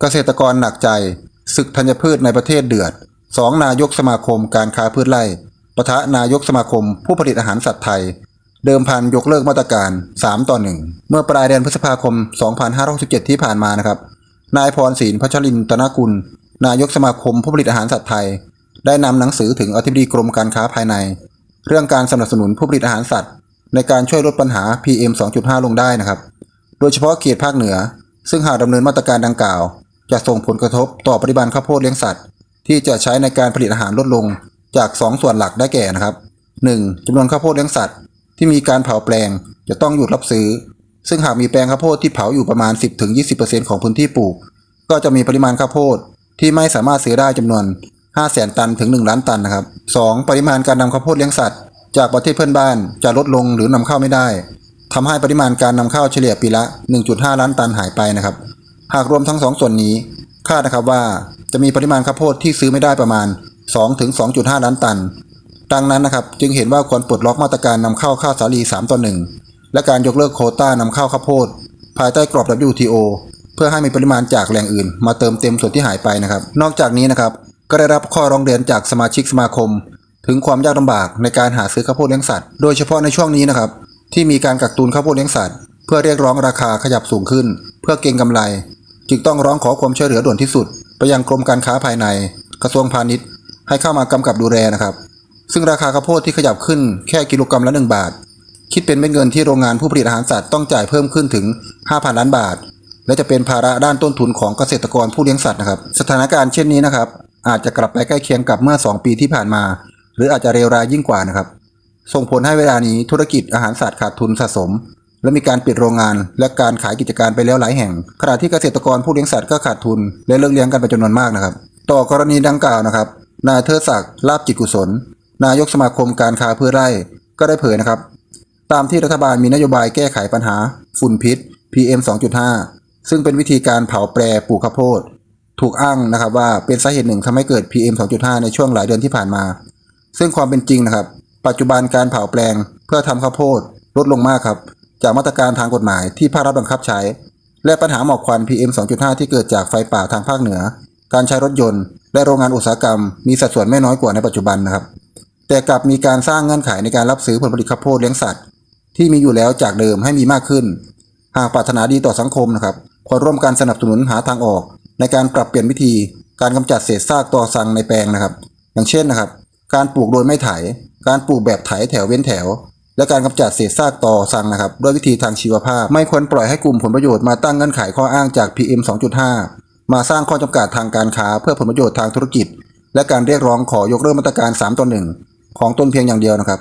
เกษตรกรหนักใจศึกธัญพืชในประเทศเดือดสองนายกสมาคมการค้าพืชไร่ปะทะนายกสมาคมผู้ผลิตอาหารสัตว์ไทย เดิมพันยกเลิกมาตรการ 3 ต่อ 1 เมื่อปลายเดือนพฤษภาคม 2567 ที่ผ่านมานะครับ นายพรศิลพัชรินตนากุล นายกสมาคมผู้ผลิตอาหารสัตว์ไทย ได้นำหนังสือถึงอธิบดีกรมการค้าภายใน เรื่องการสนับสนุนผู้ผลิตอาหารสัตว์ ในการช่วยลดปัญหา PM 2.5 ลงได้นะครับ โดยเฉพาะเขตภาคเหนือ ซึ่งหากดำเนินมาตรการดังกล่าว จะส่งผลกระทบต่อปริมาณข้าวโพดเลี้ยงสัตว์ ที่จะใช้ในการผลิตอาหารลดลงจาก 2 ส่วนหลักได้แก่นะครับ 1. จำนวนข้าวโพดเลี้ยงสัตว์ ที่มีการเผาแปลงจะต้องหยุดรับซื้อ ซึ่งหากมีแปลงข้าวโพดที่เผาอยู่ประมาณ 10-20%ของพื้นที่ปลูก ก็จะมีปริมาณข้าวโพดที่ไม่สามารถซื้อได้จำนวน 5 0 0แสนตันถึง 1 ล้านตันนะครับ 2. ปริมาณการนำข้าวโพดเลี้ยงสัตว์จากประเทศเพื่อนบ้านจะลดลงหรือนำเข้าไม่ได้ทำให้ปริมาณการนำเข้าเฉลี่ยปีละ 1.5 ล้านตันหายไปนะครับ หากรวมทั้งสองส่วนนี้คาดนะครับว่าจะมีปริมาณข้าวโพดที่ซื้อไม่ได้ประมาณ2ถึง2.5ล้านตัน ดังนั้นนะครับจึงเห็นว่าควรปลดล็อกมาตรการนำเข้าข้าวสาลี 3 ต่อ 1 และการยกเลิกโคต้านำเข้าข้าวโพด ภายใต้กรอบ WTO เพื่อให้มีปริมาณจากแหล่งอื่น มาเติมเต็มส่วนที่หายไปนะครับ นอกจากนี้นะครับก็ได้รับข้อร้องเรียนจากสมาชิกสมาคม ถึงความยากลำบากในการหาซื้อข้าวโพดเลี้ยงสัตว์ โดยเฉพาะในช่วงนี้นะครับที่มีการกักตุนข้าวโพดเลี้ยงสัตว์ เพื่อเรียกร้องราคาขยับสูงขึ้น เพื่อเก็งกำไร จึงต้องร้องขอความช่วยเหลือด่วนที่สุด ไปยังกรมการค้าภายใน กระทรวงพาณิชย์ ให้เข้ามากำกับดูแลนะครับ ซึ่งราคาข้าวโพดที่ขยับขึ้นแค่กิโลกรัมละ 1 บาท คิดเป็นเม็ดเงินที่โรงงานผู้ผลิตอาหารสัตว์ต้องจ่ายเพิ่มขึ้นถึง 5,000 ล้านบาท และจะเป็นภาระด้านต้นทุนของเกษตรกรผู้เลี้ยงสัตว์นะครับ สถานการณ์เช่นนี้นะครับ อาจจะกลับไปใกล้เคียงกับเมื่อ 2 ปีที่ผ่านมา หรืออาจจะเลวร้ายยิ่งกว่านะครับ ส่งผลให้เวลานี้ธุรกิจอาหารสัตว์ขาดทุนสะสม และมีการปิดโรงงาน และการขายกิจการไปแล้วหลายแห่ง ขณะที่เกษตรกรผู้เลี้ยงสัตว์ก็ขาดทุน และเลิกเลี้ยงกันเป็นจำนวนมากนะครับ ต่อกรณีดังกล่าวนะครับ นายเทิดศักดิ์ลาบจิตกุศล นายกสมาคมการค้าพืชไร่ก็ได้เผยนะครับ ตามที่รัฐบาลมีนโยบายแก้ไขปัญหา ฝุ่นพิษ PM 2.5 ซึ่งเป็นวิธีการเผาแปรปลูกข้าวโพดถูกอ้างนะครับว่าเป็นสาเหตุหนึ่งทำให้เกิด PM 2.5 ในช่วงหลายเดือนที่ผ่านมา ซึ่งความเป็นจริงนะครับ ปัจจุบันการเผาแปลงเพื่อทำข้าวโพดลดลงมากครับ จากมาตรการทางกฎหมายที่ภาครัฐบังคับใช้ และปัญหาหมอกควัน PM 2.5 ที่เกิดจากไฟป่าทางภาคเหนือ การใช้รถยนต์ และโรงงานอุตสาหกรรม มีสัดส่วนไม่น้อยกว่าในปัจจุบันนะครับ แต่กลับมีการสร้างเงื่อนไขในการรับซื้อผลผลิตข้าวโพดเลี้ยงสัตว์ ที่มีอยู่แล้วจากเดิมให้มีมากขึ้น หากปรารถนาดีต่อสังคมนะครับควรร่วมกันสนับสนุนหาทางออก ในการปรับเปลี่ยนวิธี การกำจัดเศษซากต่อสังในแปลงนะครับ อย่างเช่นนะครับ การปลูกโดยไม่ไถ การปลูกแบบไถแถวเว้นแถว และการกำจัดเศษซากต่อสังนะครับด้วยวิธีทางชีวภาพ ไม่ควรปล่อยให้กลุ่มผลประโยชน์มาตั้งเงื่อนไขข้ออ้างจาก PM 2.5 มาสร้างข้อจำกัดทางการค้าเพื่อผลประโยชน์ทางธุรกิจ และการเรียกร้องขอยกเลิกมาตรการ 3ต่อ1ของตนเพียงอย่างเดียวนะครับ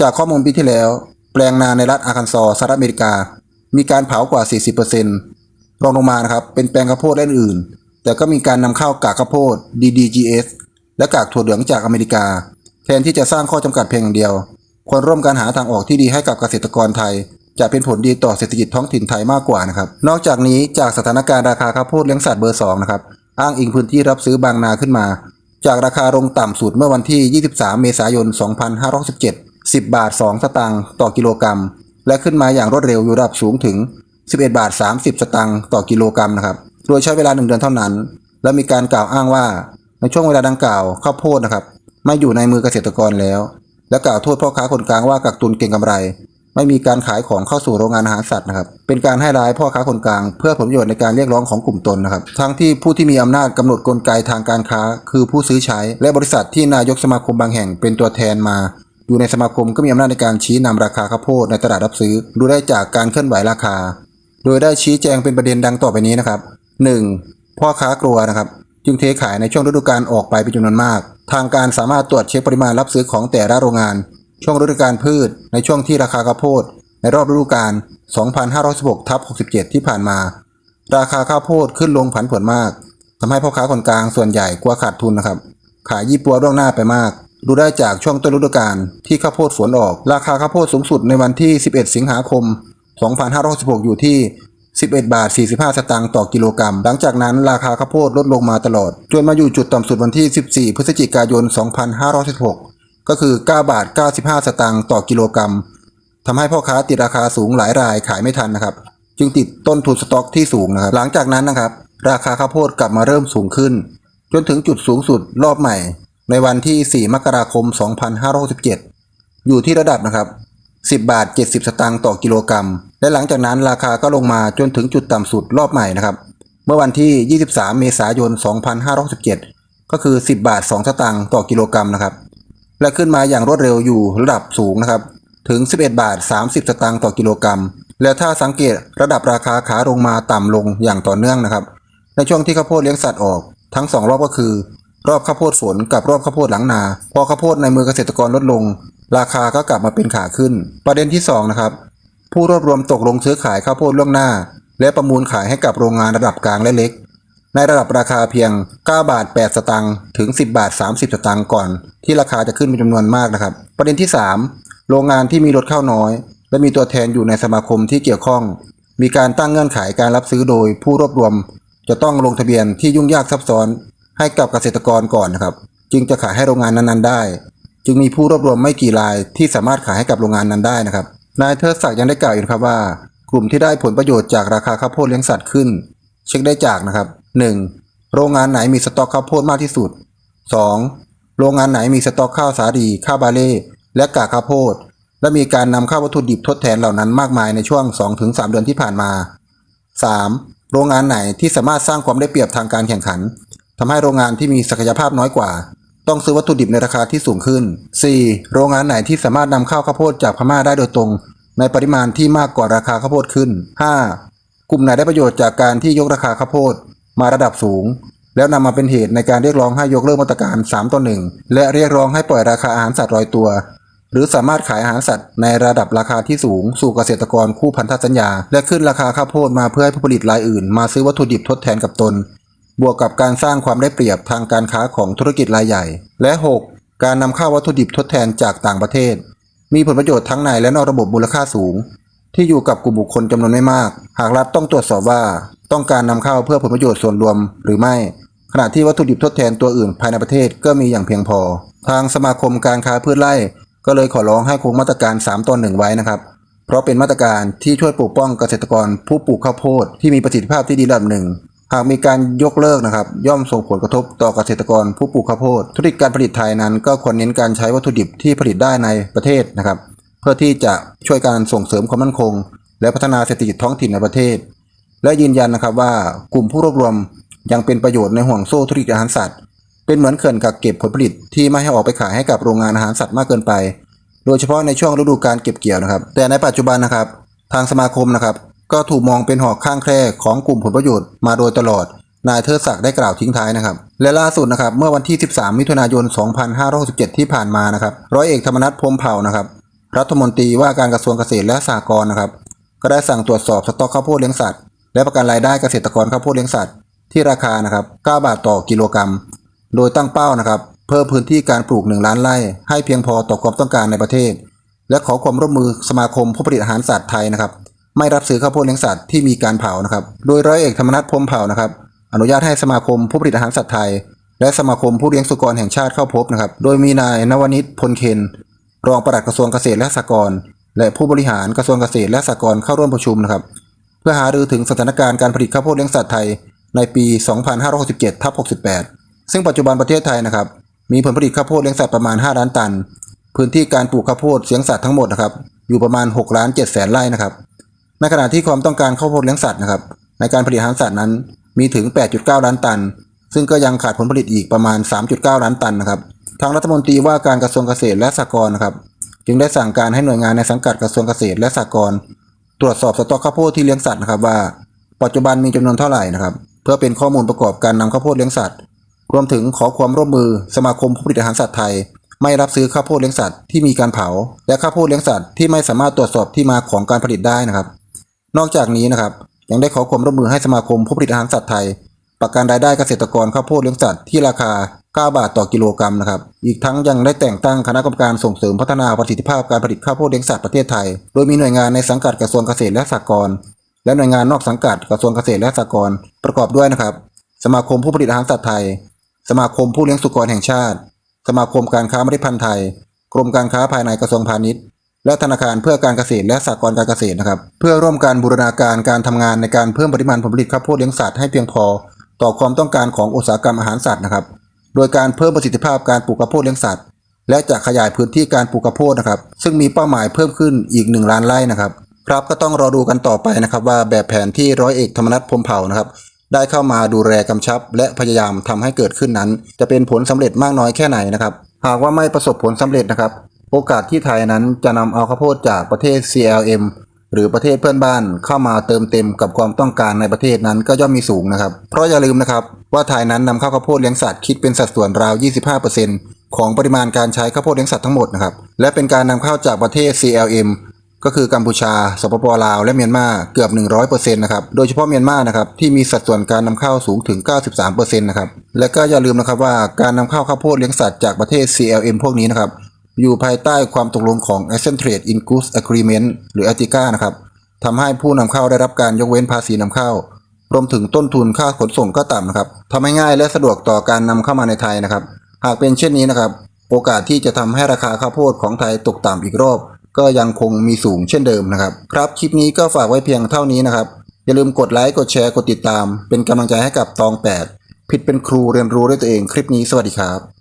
จากข้อมูลปีที่แล้ว แปลงนาในรัฐอาคันซอสหรัฐอเมริกา มีการเผากว่า 40%รองลงมานะครับเป็นแปลงข้าวโพดและอื่น แต่ก็มีการนำเข้ากากข้าวโพด DDGS และกากถั่วเหลืองจากอเมริกา แทนที่จะสร้างข้อจำกัดเพียงอย่างเดียว ควรร่วมกันหาทางออกที่ดีให้กับเกษตรกรไทย จะเป็นผลดีต่อเศรษฐกิจท้องถิ่นไทยมากกว่านะครับ นอกจากนี้จากสถานการณ์ราคาข้าวโพดเลี้ยงสัตว์เบอร์2นะครับอ้างอิงพื้นที่รับซื้อบางนาขึ้นมา จากราคาลงต่ำสุดเมื่อวันที่ 23 เมษายน 2567 10 บาท 2 สตางค์ต่อกิโลกรัม และขึ้นมาอย่างรวดเร็วอยู่ระดับสูงถึง 11 บาท 30 สตางค์ต่อกิโลกรัมนะครับ โดยใช้เวลา 1 เดือนเท่านั้น และมีการกล่าวอ้างว่า ในช่วงเวลาดังกล่าวข้าวโพดนะครับ ไม่อยู่ในมือเกษตรกรแล้ว และกล่าวโทษพ่อค้าคนกลางว่ากักตุนเก่งกำไร ไม่มีการขายของเข้าสู่โรงงานอาหารสัตว์นะครับ เป็นการให้ร้ายพ่อค้าคนกลาง เพื่อผลประโยชน์ในการเรียกร้องของกลุ่มตนนะครับ ทั้งที่ผู้ที่มีอำนาจกำหนดกลไกทางการค้า คือผู้ซื้อใช้ และบริษัทที่นายกสมาคมบางแห่งเป็นตัวแทนมาอยู่ในสมาคมก็มีอำนาจในการชี้นำราคาข้าวโพดในตลาดรับซื้อ ดูได้จากการเคลื่อนไหวราคา โดยได้ชี้แจงเป็นประเด็นดังต่อไปนี้นะครับ 1. พ่อค้ากลัวนะครับ จึงเทขายในช่วงฤดูกาลออกไปเป็นจำนวนมาก ทางการสามารถตรวจเช็คปริมาณรับซื้อของแต่ละโรงงาน ช่วงฤดูกาลพืช ในช่วงที่ราคาข้าวโพด ในรอบฤดูกาล 2516ทับ67 ที่ผ่านมา ราคาข้าวโพดขึ้นลงผันผวนมากทำให้พ่อค้าคนกลางส่วนใหญ่กลัวขาดทุนนะครับ ขายยี่ปัวล่วงหน้าไปมาก ดูได้จากช่วงต้นฤดูกาลที่ข้าวโพดฝนออก ราคาข้าวโพดสูงสุดในวันที่ 11 สิงหาคม 2516 อยู่ที่ 11 บาท 45 สตางค์ต่อกิโลกรัม หลังจากนั้นราคาข้าวโพดลดลงมาตลอด จนมาอยู่จุดต่ำสุดวันที่ 14 พฤศจิกายน 2516 ก็คือ 9 บาท 95 สตางค์ต่อกิโลกรัมทำให้พ่อค้าติดราคาสูงหลายรายขายไม่ทันนะครับ จึงติดต้นทุนสต็อกที่สูงนะครับ หลังจากนั้นนะครับ ราคาข้าวโพดกลับมาเริ่มสูงขึ้น จนถึงจุดสูงสุดรอบใหม่ ในวันที่ 4 มกราคม 2567 อยู่ที่ระดับนะครับ 10 บาท 70 สตางค์ต่อกิโลกรัม และหลังจากนั้นราคาก็ลงมาจนถึงจุดต่ำสุดรอบใหม่นะครับ เมื่อวันที่ 23 เมษายน 2567 ก็คือ 10 บาท 2 สตางค์ต่อกิโลกรัมนะครับ และขึ้นมาอย่างรวดเร็วอยู่ระดับสูงนะครับ ถึง 11 บาท 30 สตางค์ต่อกิโลกรัม แล้วถ้าสังเกตระดับราคาขาลงมาต่ำลงอย่างต่อเนื่องนะครับ ในช่วงที่ข้าวโพดเลี้ยงสัตว์ออก ทั้ง 2 รอบก็คือ รอบข้าวโพดฝนกับรอบข้าวโพดหลังนา พอข้าวโพดในมือเกษตรกรลดลง ราคาก็กลับมาเป็นขาขึ้น ประเด็นที่2นะครับ ผู้รวบรวมตกลงซื้อขายข้าวโพดล่วงหน้า และประมูลขายให้กับโรงงานระดับกลางและเล็ก ในระดับราคาเพียง 9 บาท 8 สตางค์ถึง 10 บาท 30 สตางค์ก่อน ที่ราคาจะขึ้นเป็นจำนวนมากนะครับ ประเด็นที่ 3 โรงงานที่มีรถเข้าน้อย และมีตัวแทนอยู่ในสมาคมที่เกี่ยวข้อง มีการตั้งเงื่อนไขการรับซื้อโดย ผู้รวบรวม จะต้องลงทะเบียนที่ยุ่งยากซับซ้อน ให้กับเกษตรกรก่อนนะครับ จึงจะขายให้โรงงานนั้นๆได้ จึงมีผู้รวบรวมไม่กี่รายที่สามารถขายให้กับโรงงานนั้นได้นะครับ นายเทิดศักดิ์ยังได้กล่าวอีกครับว่า กลุ่มที่ได้ผลประโยชน์จากราคาข้าวโพดเลี้ยงสัตว์ขึ้น เช็คได้จากนะครับ 1. โรงงานไหนมีสต็อกข้าวโพดมากที่สุด 2. โรงงานไหนมีสต็อกข้าวสาลีข้าวบาเล่และกากข้าวโพด และมีการนำข้าววัตถุดิบทดแทนเหล่านั้นมากมายในช่วง 2-3 เดือนที่ผ่านมา 3. โรงงานไหนที่สามารถสร้างความได้เปรียบทางการแข่งขันทำให้โรงงานที่มีศักยภาพน้อยกว่า ต้องซื้อวัตถุดิบในราคาที่สูงขึ้น 4. โรงงานไหนที่สามารถนำข้าวข้าวโพดจากพม่าได้โดยตรง ในปริมาณที่มากกว่าราคาข้าวโพดขึ้น 5. กลุ่มไหนได้ประโยชน์จากการที่ยกราคาข้าวโพดมาระดับสูง แล้วนำมาเป็นเหตุในการเรียกร้องให้ยกเลิกมาตรการ 3 ต่อ 1 และเรียกร้องให้ปล่อยราคาอาหารสัตว์รอยตัว หรือสามารถขายอาหารสัตว์ในระดับราคาที่สูง สู่เกษตรกรคู่พันธสัญญา และขึ้นราคาข้าวโพดมาเพื่อให้ผู้ผลิตรายอื่น มาซื้อวัตถุดิบทดแทนกับตน บวกกับการสร้างความได้เปรียบทางการค้าของธุรกิจรายใหญ่ และ 6. การนำเข้าวัตถุดิบทดแทนจากต่างประเทศ มีผลประโยชน์ทั้งในและนอกระบบมูลค่าสูง ที่อยู่กับกลุ่มบุคคลจำนวนไม่มาก หากรัฐต้องตรวจสอบว่าต้องการนำเข้าเพื่อผลประโยชน์ส่วนรวมหรือไม่ ขณะที่วัตถุดิบทดแทนตัวอื่นภายในประเทศก็มีอย่างเพียงพอ ทางสมาคมการค้าพืชไร่ ก็เลยขอร้องให้คงมาตรการ 3ต่อ1ไว้นะครับเพราะเป็นมาตรการที่ช่วยปกป้องเกษตรกรผู้ปลูกข้าวโพดที่มีประสิทธิภาพที่ดีระดับหนึ่ง หากมีการยกเลิกนะครับ ย่อมส่งผลกระทบต่อเกษตรกรผู้ปลูกข้าวโพดธุรกิจการผลิตไทยนั้น ก็ควรเน้นการใช้วัตถุดิบที่ผลิตได้ในประเทศนะครับ เพื่อที่จะช่วยการส่งเสริมความมั่นคง และพัฒนาเศรษฐกิจท้องถิ่นในประเทศ และยืนยันนะครับว่ากลุ่มผู้รวบรวมยังเป็นประโยชน์ในห่วงโซ่ธุรกิจอาหารสัตว์ เป็นเหมือนเขื่อนกักเก็บผลผลิตที่ไม่ให้ออกไปขายให้กับโรงงานอาหารสัตว์มากเกินไป โดยเฉพาะในช่วงฤดูการเก็บเกี่ยวนะครับ แต่ในปัจจุบันนะครับ ทางสมาคมนะครับ ก็ถูกมองเป็นหอกข้างแคร่ของกลุ่มผลประโยชน์มาโดยตลอด นายเทิดศักดิ์ได้กล่าวทิ้งท้ายนะครับ และล่าสุดนะครับ เมื่อวันที่ 13 มิถุนายน 2567 ที่ผ่านมานะครับ ร้อยเอกธรรมนัฐพรมเผ่านะครับ รัฐมนตรีว่าการกระทรวงเกษตรและสหกรณ์นะครับ ก็ได้สั่งตรวจสอบสต็อกข้าวโพดเลี้ยงสัตว์ และประกันรายได้เกษตรกรข้าวโพดเลี้ยงสัตว์ที่ราคานะครับ 9 บาทต่อกิโลกรัม โดยตั้งเป้านะครับ เพิ่มพื้นที่การปลูก 1 ล้านไร่ให้เพียงพอต่อความต้องการในประเทศ และขอความร่วมมือสมาคมผู้ผลิตอาหารสัตว์ไทยนะครับ ไม่รับซื้อข้าวโพดเลี้ยงสัตว์ที่มีการเผานะครับ โดยร้อยเอกธรรมนัฐพรมเผานะครับ อนุญาตให้สมาคมผู้ผลิตอาหารสัตว์ไทย และสมาคมผู้เลี้ยงสุกรแห่งชาติเข้าพบนะครับ โดยมีนายนวนิชพลเคน รองปลัดกระทรวงเกษตรและสหกรณ์และผู้บริหารกระทรวงเกษตรและสหกรณ์เข้าร่วมประชุมนะครับ เพื่อหารือถึงสถานการณ์การผลิตข้าวโพดเลี้ยงสัตว์ไทยในปี 2567ทับ68 ซึ่งปัจจุบันประเทศไทยนะครับ มีผลผลิตข้าวโพดเลี้ยงสัตว์ประมาณ 5 ล้านตัน พื้นที่การปลูกข้าวโพดเลี้ยงสัตว์ทั้งหมดนะครับ อยู่ประมาณ 6 ล้าน7แสนไร่นะครับ ในขณะที่ความต้องการข้าวโพดเลี้ยงสัตว์นะครับ ในการผลิตอาหารสัตว์นั้นมีถึง 8.9 ล้านตัน ซึ่งก็ยังขาดผลผลิตอีกประมาณ 3.9 ล้านตันนะครับ ทางรัฐมนตรีว่าการกระทรวงเกษตรและสหกรณ์นะครับ จึงได้สั่งการให้หน่วยงานในสังกัดกระทรวงเกษตรและสหกรณ์ตรวจสอบสต็อกข้าวโพดที่เลี้ยงสัตว์นะครับว่า ปัจจุบันมีจำนวนเท่าไหร่นะครับ เพื่อเป็นข้อมูลประกอบการนำข้าวโพดเลี้ยงสัตว์ รวมถึงขอความร่วมมือสมาคมผู้ผลิตอาหารสัตว์ไทย ไม่รับซื้อข้าวโพดเลี้ยงสัตว์ที่มีการเผา และข้าวโพดเลี้ยงสัตว์ที่ไม่สามารถตรวจสอบที่มาของการผลิตได้นะครับ นอกจากนี้นะครับยังได้ขอความร่วมมือให้สมาคมผู้ผลิตอาหารสัตว์ไทย ประกันรายได้เกษตรกรข้าวโพดเลี้ยงสัตว์ที่ราคา 9 บาทต่อกิโลกรัมนะครับ อีกทั้งยังได้แต่งตั้งคณะกรรมการส่งเสริมพัฒนาประสิทธิภาพการผลิตข้าวโพดเลี้ยงสัตว์ประเทศไทย โดยมีหน่วยงานในสังกัดกระทรวงเกษตรและสหกรณ์และหน่วยงานนอกสังกัดกระทรวงเกษตรและสหกรณ์ประกอบด้วยนะครับ สมาคมผู้ผลิตอาหารสัตว์ไทย สมาคมผู้เลี้ยงสุกรแห่งชาติ สมาคมการค้าเมล็ดพันธุ์ไทย กรมการค้าภายในกระทรวงพาณิชย์ และธนาคารเพื่อการเกษตรและสหกรณ์การเกษตรนะครับ เพื่อร่วมกันบูรณาการการทำงานในการเพิ่มปริมาณผลผลิตข้าวโพดเลี้ยงสัตว์ให้เพียงพอ ต่อความต้องการของอุตสาหกรรมอาหารสัตว์นะครับ โดยการเพิ่มประสิทธิภาพการปลูกข้าวโพดเลี้ยงสัตว์และจะขยายพื้นที่การปลูกข้าวโพดนะครับ ซึ่งมีเป้าหมายเพิ่มขึ้นอีก 1 ล้านไร่นะครับ ครับก็ต้องรอดูกันต่อไปนะครับ ว่าแบบแผนที่ร้อยเอกธรรมนัฐพรมเผ่านะครับ ได้เข้ามาดูแลกำชับ และพยายามทำให้เกิดขึ้นนั้น จะเป็นผลสำเร็จมากน้อยแค่ไหนนะครับ หากว่าไม่ประสบผลสำเร็จนะครับ โอกาสที่ไทยนั้นจะนำเอาข้าวโพดจากประเทศ CLM หรือประเทศเพื่อนบ้านเข้ามาเติมเต็มกับความต้องการในประเทศนั้นก็ย่อมมีสูงนะครับ เพราะอย่าลืมนะครับว่าไทยนั้นนำเข้าข้าวโพดเลี้ยงสัตว์คิดเป็นสัดส่วนราว 25%ของปริมาณการใช้ข้าวโพดเลี้ยงสัตว์ทั้งหมดนะครับ และเป็นการนำเข้าจากประเทศ CLM ก็คือกัมพูชา สปปลาว และเมียนมาเกือบ 100%นะครับ โดยเฉพาะเมียนมานะครับที่มีสัดส่วนการนำเข้าสูงถึง 93%นะครับ และก็อย่าลืมนะครับว่าการนำเข้าข้าวโพดเลี้ยงสัตว์จากประเทศ CLM พวกนี้นะครับ อยู่ภายใต้ความตกลงของ a s c e n Trade in Goods Agreement หรือ ATICA นะครับทำให้ผู้นำเข้าได้รับการยกเว้นภาษีนำเข้ารวมถึงต้นทุนค่าขนส่งก็ต่ำนะครับทำให้ง่ายและสะดวกต่อการนำเข้ามาในไทยนะครับ หากเป็นเช่นนี้นะครับ โอกาสที่จะทำให้ราคาข้าวโพดของไทยตกต่ำอีกรอบ ก็ยังคงมีสูงเช่นเดิมนะครับ ครับคลิปนี้ก็ฝากไว้เพียงเท่านี้นะครับ อย่าลืมกดไลค์กดแชร์กดติดตาม เป็นกำลังใจให้กับตองแปดผิดเป็นครูเรียนรู้ด้วยตัวเองคลิปนี้สวัสดีครับ